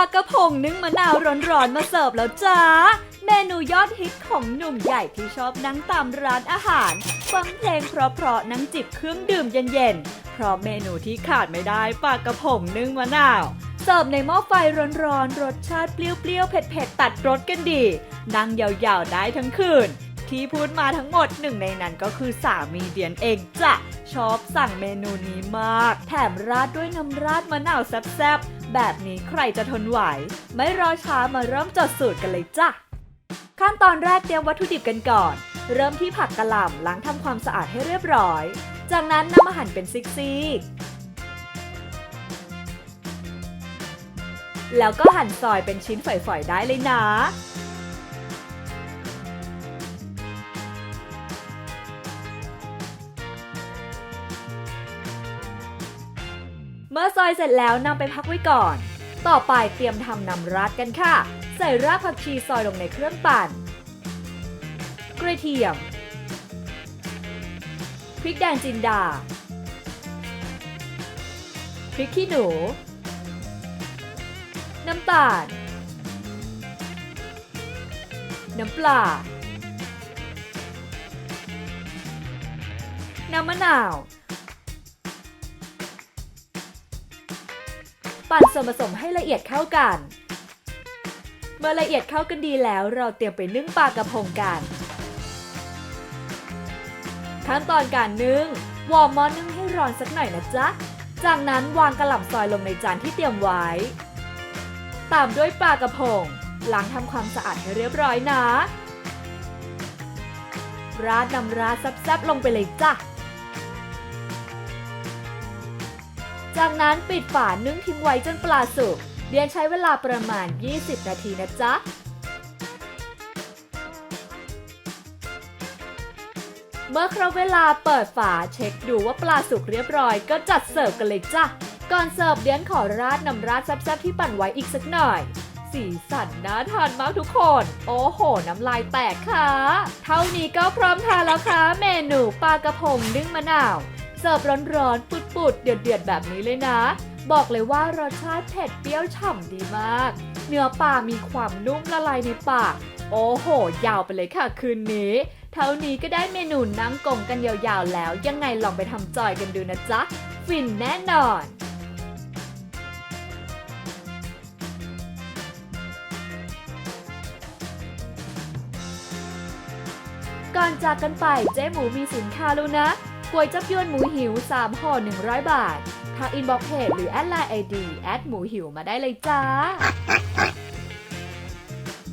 ากระพงนึ่งมะนาวร้อนๆมาเสิร์ฟแล้วจ้า เมนูยอดฮิตของหนุ่มใหญ่ที่ชอบนั่งตามร้านอาหาร ฟังเพลงเพราะๆนั่งจิบเครื่องดื่มเย็นๆ เพราะเมนูที่ขาดไม่ได้ปลากระพงนึ่งมะนาว เสิร์ฟในหม้อไฟร้อนๆ รสชาติเปรี้ยวๆ เผ็ดๆ ตัดรสกันดี นั่งยาวๆ ได้ทั้งคืน ที่พูดมาทั้งหมดหนึ่งในนั้นก็คือสามีเดียนเองจ้ะชอบสั่งเมนูนี้มาก แถมราดด้วยน้ำราดมะนาวแซ่บๆ แบบนี้ใครจะทนไหว ไม่รอช้ามาเริ่มจดสูตรกันเลยจ้ะ ขั้นตอนแรกเตรียมวัตถุดิบกันก่อน เริ่มที่ผักกะหล่ำล้างทำความสะอาดให้เรียบร้อย จากนั้นนำมาหั่นเป็นซิกซีกแล้วก็หั่นซอยเป็นชิ้นฝอยๆได้เลยนะ มื่อซอยเสร็จแล้วนำไปพักไว้ก่อน ต่อไปเตรียมทำน้ำราดกันค่ะ ใส่รากผักชีซอยลงในเครื่องปั่น กระเทียม พริกแดงจินดา พริกขี้หนู น้ำตาล น้ำปลา น้ำมะนาว ปั่นส่วนผสมให้ละเอียดเข้ากัน เมื่อละเอียดเข้ากันดีแล้ว เราเตรียมไปนึ่งปลากระพงกัน ขั้นตอนการนึ่ง วอร์มหม้อนึ่งให้ร้อนสักหน่อยนะจ๊ะ จากนั้นวางกระหล่ำซอยลงในจานที่เตรียมไว้ ตามด้วยปลากระพง ล้างทำความสะอาดให้เรียบร้อยนะ ราดน้ำราดแซ่บๆลงไปเลยจ้ะ จากนั้นปิดฝานึ่งทิ้งไว้จนปลาสุก เดียนใช้เวลาประมาณ 20 นาทีนะจ๊ะเมื่อครบเวลาเปิดฝาเช็คดูว่าปลาสุกเรียบร้อยก็จัดเสิร์ฟกันเลยจ้ะ ก่อนเสิร์ฟเดียนขอราดน้ำราดแซ่บๆที่ปั่นไว้อีกสักหน่อย สีสันน่าทานมากทุกคน โอ้โห น้ำลายแตกค่ะ เท่านี้ก็พร้อมทานแล้วค่ะ เมนูปลากระพงนึ่งมะนาว เสิร์ฟร้อนๆ ปุดๆ เดือดๆ แบบนี้เลยนะ บอกเลยว่ารสชาติเผ็ดเปรี้ยวฉ่ำดีมาก เนื้อปลามีความนุ่มละลายในปาก โอ้โห ยาวไปเลยค่ะคืนนี้ เท่านี้ก็ได้เมนูนั่งกงกันยาวๆ แล้ว ยังไงลองไปทำจอยกันดูนะจ๊ะ ฟินแน่นอนก่อนจากกันไปเจ๊หมูมีสินค้าแล้วนะ ก๋วยจับยวนหมูหิว 3ห่อ100 บาท ทางอินบ็อกเพจหรือแอดไลน์ไอดีแอดหมูหิวมาได้เลยจ้า